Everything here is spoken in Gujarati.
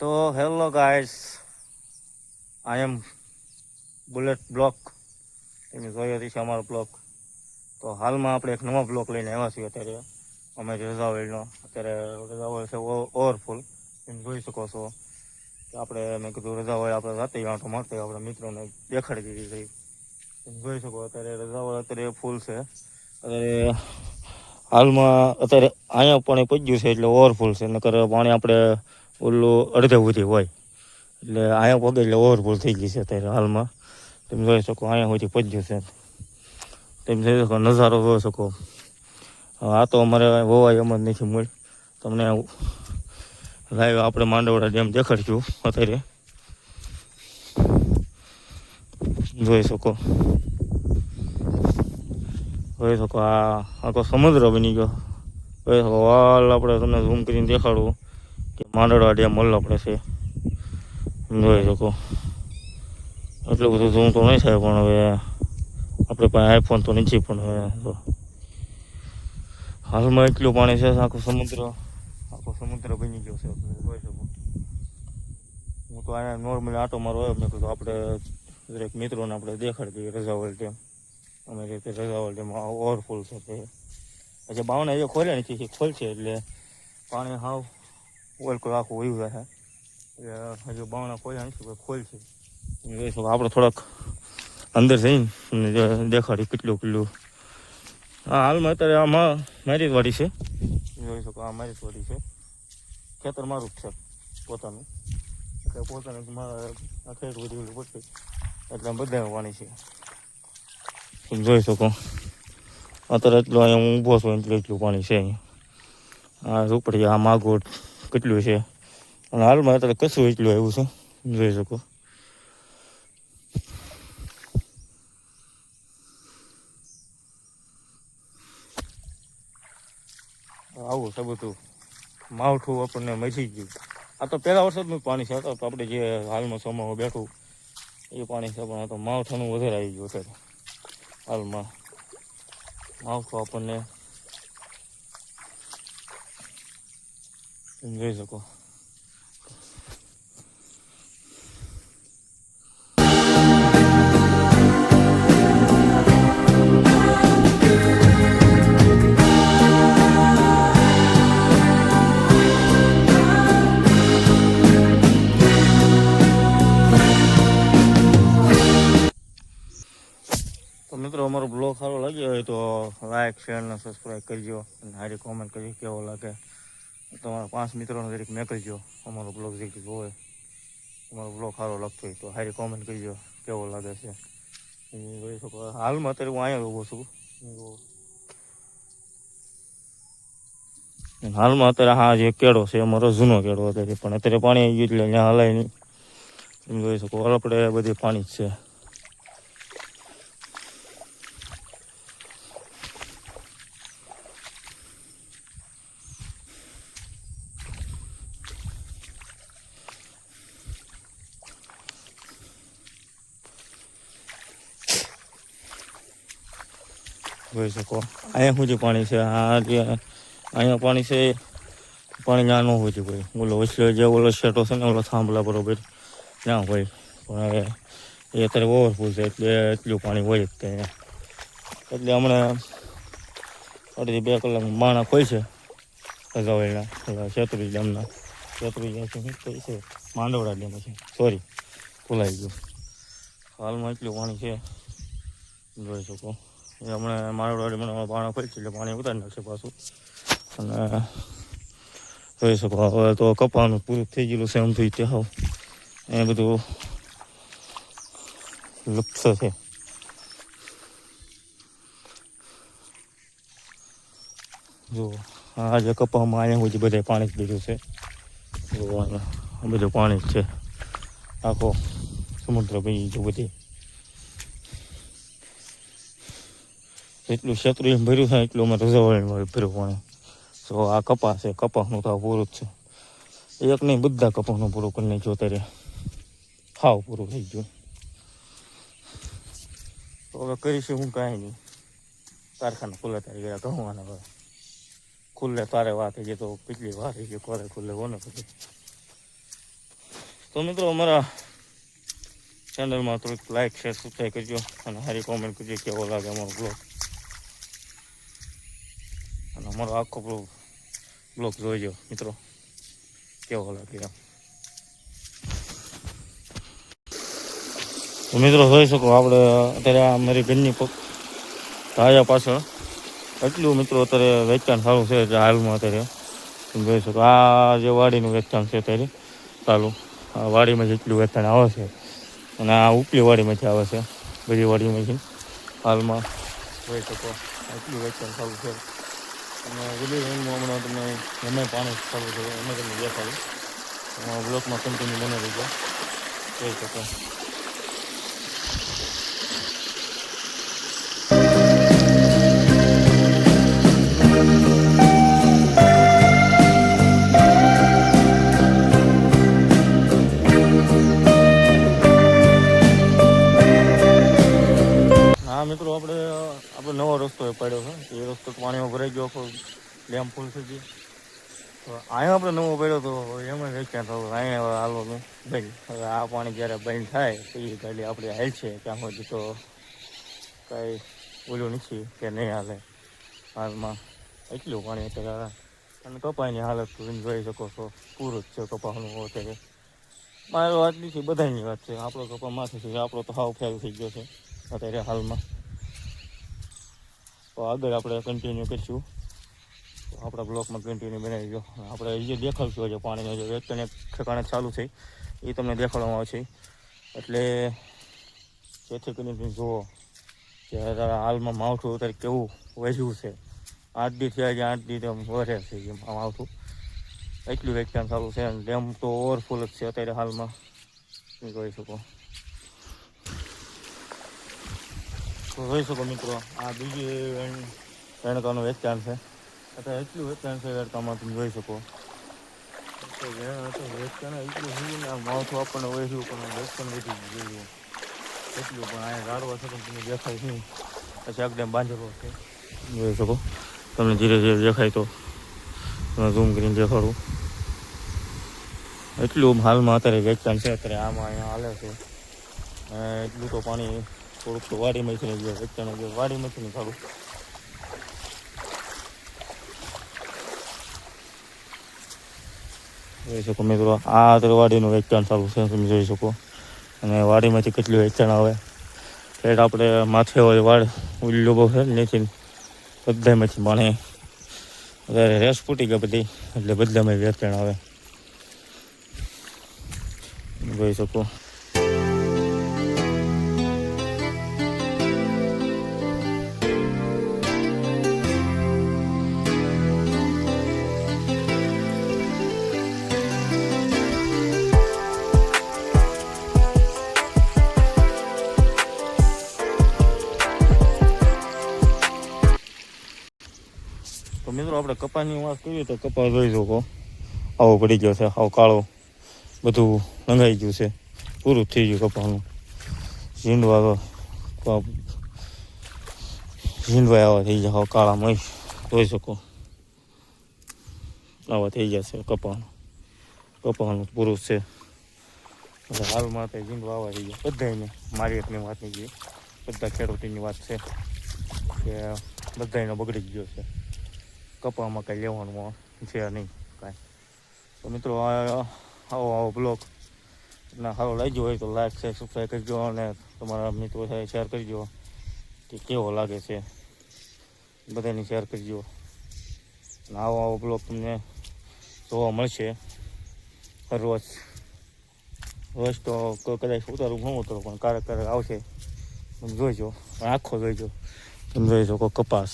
તો hello guys I am bullet vlog તમે જોયો છે અમારો બ્લોક તો હાલમાં આપણે એક નવો બ્લોક લઈને આવ્યા છીએ અત્યારે. અમે રજાવેલનો અત્યારે રજાવેલ છે ઓવરફુલ. તમે જોઈ શકો છો કે આપણે, મેં કીધું રજાવેલ આપણે રાતે આંટો મારતે આપણા મિત્રોને દેખાડી દીધી હતી તમે જોઈ શકો અત્યારે રજાવેલ અત્યારે ફૂલ છે. અત્યારે હાલમાં અત્યારે અહીંયા પાણી પહોંચ્યું છે એટલે ઓવરફુલ છે. નકર પાણી આપણે ઓલું અડધે સુધી હોય. એટલે અહીંયા પગે એટલે ઓવરફુલ થઈ ગઈ છે અત્યારે હાલમાં. તમે જોઈ શકો અહીંયા સુધી પહોંચ્યું છે. તમે જોઈ શકો નજારો જોઈ શકો. આ તો અમારે વોવાય એમ જ નથી મળી તમને લાઈવ આપણે માંડવડા ડેમ દેખાડશું અત્યારે. જોઈ શકો. જોઈ શકો આ આખો સમુદ્ર બની ગયો. જોઈ શકો વાલ આપણે તમને ઝૂમ કરીને દેખાડું. કે ડેમ મલ્લ આપણે છે. જોઈ શકો. એટલું બધું ઝૂમ તો નહીં થાય, પણ હવે આપણે પાસે આઈફોન તો નથી, પણ હવે હાલમાં એટલું પાણી છે આખો સમુદ્ર આખો સમુદ્ર બની ગયો છે જોઈ શકો. હું તો અહીંયા નોર્મલી આટો મારો હોય મેં કીધું આપણે દરેક મિત્રોને આપણે દેખાડી દઈએ રજાવલ ડેમ અમે રીતે રજાવલ ડેમ ઓવરફુલ છે પછી બાવને એ ખોલ્યા નથી ખોલશે એટલે પાણી હાવ ઓલકો આખું વયું જાય એટલે હજુ બાવણા ખોલ્યા નથી કોઈ ખોલશે. તમે જોઈ શકો આપણે થોડાક અંદર જઈને દેખાડી કેટલું કેટલું. હા હાલમાં અત્યારે આમાં મારી જ વાડી છે જોઈ શકો આ મારી જ વાડી છે. ખેતર મારું જ છે પોતાનું. એટલે પોતાનું મારા આ ખેત બધી પડશે. એટલે બધા પાણી છે. તમે જોઈ શકો અત્યારે એટલું અહીંયા હું ઊભો છું એટલે એટલું પાણી છે અહીંયા. આ ઝૂંપડી આ માગોટ કેટલું છે? અને હાલમાં અત્યારે કશું એટલું આવ્યું છે, જોઈ શકો. આવું છે બધું. માવઠું આપણને મચી ગયું. આ તો પહેલા વરસાદનું પાણી છે તો આપણે જે હાલમાં સમયમાં બેઠું, એ પાણી છે, પણ આ તો માવઠાનું વધારે આવી ગયું અત્યારે. હાલમાં માવઠું આપણને જોઈ શકો મિત્રો, અમારો બ્લોગ સારો લાગ્યો હોય તો લાઈક, શેર અને સબસ્ક્રાઈબ કરજો. અને હારી કોમેન્ટ કરજો, કેવો લાગે. તમારા પાંચ મિત્રોને દરેક મેકલજો અમારો બ્લોગ જે હોય, અમારો બ્લોગ સારો લાગતો હોય તો હારી કોમેન્ટ કરજો કેવો લાગે છે. જોઈ શકો, હાલમાં અત્યારે હું અહીંયા ઊભો છું. હાલમાં અત્યારે હા જે કેળો છે, અમારો જૂનો કેળો અત્યારે, પણ અત્યારે પાણી આવી ગયું એટલે ત્યાં હલાય નહીં. તમે જોઈ શકો આપણે બધી પાણી જ છે. જોઈ શકો. અહીંયા સુધી પાણી છે? આ જે અહીંયા પાણી છે, પાણી ત્યાં ન હોય છે ભાઈ. ઓલો વચ્ચે જે ઓલો શેટો છે ને, ઓલો થાંભલા બરોબર, ત્યાં હોય. પણ એ અત્યારે ઓવરફૂલ છે, એટલે એટલું પાણી હોય જ ત્યાં એટલે હમણાં અડધી બે કલાક માણા ખોઈ છે રજાવેલના ઓલા શેત્રુજ ડેમના શેત્રુજ છે છે, માંડવડા ડેમ છે. સોરી ભૂલાઈ ગયું. હાલમાં એટલું પાણી છે. જોઈ શકો. એ હમણાં મારવાડી મને પાણી ખોલી એટલે પાણી ઉતારી નાખશે પાછું. અને જોઈ શકો, હવે તો કપાનું પૂરું થઈ ગયેલું છે, એમ થઈ ત્યાં એ બધું લુપ્ત છે. જો, આ જે કપામાં અહીંયા સુધી બધે પાણી જ બીજું છે. જો આ બધું પાણી જ છે. આખો સમુદ્ર ભાઈ જો બધી. એટલું ક્ષેત્રું એમ ભર્યું થાય એટલું અમે રજાવાળીમાં ભર્યું પણ. તો આ કપાસ છે, કપાસનું તો પૂરું જ છે. એક નહીં, બધા કપાસનું પૂરું કરી નાખ્યું અત્યારે. હાવ પૂરું થઈ ગયું. તો હવે કરીશું હું કાંઈ નહીં. કારખાના ખુલ્લે તારી ગયા કહુવાના હવે. ખુલ્લે તારે વાત થઈ તો કેટલી વાર થઈ ગઈ કોરે ખુલ્લે, કોને પછી તો મિત્રો, અમારા ચેનલમાં થોડીક લાઈક શેર સબસ્ક્રાઈબ કરજો અને સારી કોમેન્ટ કરજો, કેવો લાગે અમારો બ્લોગ અમારો આખો બ્લોગ જોઈજો મિત્રો. કેવો લાગે આમ તો મિત્રો, જોઈ શકો આપણે અત્યારે આ મારી ઘરની ધાયા પાછળ એટલું મિત્રો અત્યારે વેચાણ સારું છે એટલે હાલમાં અત્યારે. તમે જોઈ શકો, આ જે વાડીનું વેચાણ છે અત્યારે, ચાલુ. આ વાડીમાં જેટલું વેચાણ આવે છે. અને આ ઉપલી વાડીમાંથી આવે છે બધી વાડીમાંથી હાલમાં. જોઈ શકો, એટલું વેચાણ સારું છે. અને રેન્જમાં હમણાં તમને ગમે પાણી ચાલુ છે અમે તમને દેખાડું. બ્લોકમાં કન્ટિન્યુ બને જોઈ શકો હા, મિત્રો, આપણે આપણે નવો રસ્તો એ પડ્યો છે. એ રસ્તો પાણીમાં ભરાઈ ગયો આખો ડેમ ફૂલ થઈ ગયો. તો અહીંયા આપણે નવો પડ્યો તો એમાં વેચ્યા ક્યાં અહીંયા હવે નહીં ભાઈ, હવે આ પાણી જ્યારે બંધ થાય, તો એ ગાડી આપણે હાલ છે. ત્યાં સુધી તો કાંઈ ઓલું નથી કે નહીં હાલે. હાલમાં એટલું પાણી અત્યારે. અને કપાઈની હાલત તમે જોઈ શકો છો. પૂરું જ છે કપાસનું અત્યારે. મારી વાત નથી, બધાની વાત છે. આપણો કપા માથે છે. આપણો તો હાવ ફેલ થઈ ગયો છે. અત્યારે હાલમાં. તો આગળ આપણે કન્ટિન્યુ કરીશું. આપણા બ્લોકમાં કન્ટિન્યુ બનાવી ગયો. આપણે જે દેખાડશું હજુ પાણીનો, જે એક ઠેકાણે ચાલુ છે, એ તમને દેખાડવામાં આવશે. એટલે જેથી કરીને જુઓ કે હાલમાં માવઠું અત્યારે કેવું વધ્યું છે. આઠ દી થયા છે, આઠ દી તો વધે છે એમ માવઠું. એટલું વેચાણ ચાલુ છે, અને ડેમ તો ઓવરફુલ જ છે અત્યારે હાલમાં. જોઈ શકો? તો જોઈ શકો મિત્રો, આ બીજી વેણકાનું વેચાણ છે. અત્યારે એટલું વેચાણ છે રેણકામાં તમે જોઈ શકો. વેચાણ એટલું છે ને આપણને ઓછું પણ વેચાણ વધી જોઈએ એટલું પણ અહીંયા ગાડવા છે, પણ તમને દેખાય નહીં. પછી આગળ બાંધેલો છે. જોઈ શકો. તમને ધીરે ધીરે દેખાય તો. તમે ઝૂમ કરીને દેખાડું. એટલું હાલમાં અત્યારે વેચાણ છે, અત્યારે આમાં અહીંયા હાલે છે. એટલું તો પાણી થોડુંક તો વાડીમાંથી ગયો વેચાણ ગયો વાડીમાંથી ને સારું જોઈ શકો મિત્રો, આ વાડીનું વેચાણ ચાલુ છે, તમે જોઈ શકો. અને વાડીમાંથી કેટલું વેચાણ આવે. ફેર આપણે માથે હોય વાડ, ઉલ્લો બહુ છે નીચે બધામાંથી ભણે અત્યારે રેસ ફૂટી ગઈ બધી, એટલે બધામાં વેચાણ આવે. જોઈ શકો. આપણે કપાસની વાત કરીએ તો કપાસ જોઈ શકો. આવો પડી ગયો છે, આવો કાળો. બધું લંગાઈ ગયું છે. પૂરું થઈ ગયું કપાસનું. ઝીંડવા ઝીંડવા આવા થઈ જાય કાળા મય જોઈ શકો. આવા થઈ ગયા છે કપાસનું. કપાસનું પૂરું છે. હાલમાં તો ઝીંડવા આવા થઈ ગયા. બધાને મારી એકની વાત નહીં ગઈ બધા ખેડૂતોની વાત છે કે બધાનો બગડી ગયો છે. કપામાં કાંઈ લેવાનું છે નહીં કાંઈ. તો મિત્રો આવો આવો બ્લોગ. ના સારો લાગ્યો હોય તો લાઈક છે સબસ્ક્રાઈબ કરજો અને તમારા મિત્રો સાથે શેર કરજો કે કેવો લાગે છે. બધાની શેર કરજો. અને આવો આવો બ્લોગ તમને જોવા મળશે રોજ. રોજ તો કદાચ ઉતારું ન ઉતારું, પણ ક્યારેક ક્યારેક આવશે. તમે જોઈજો આખો જોઈજો તમે જોઈ શકો કપાસ.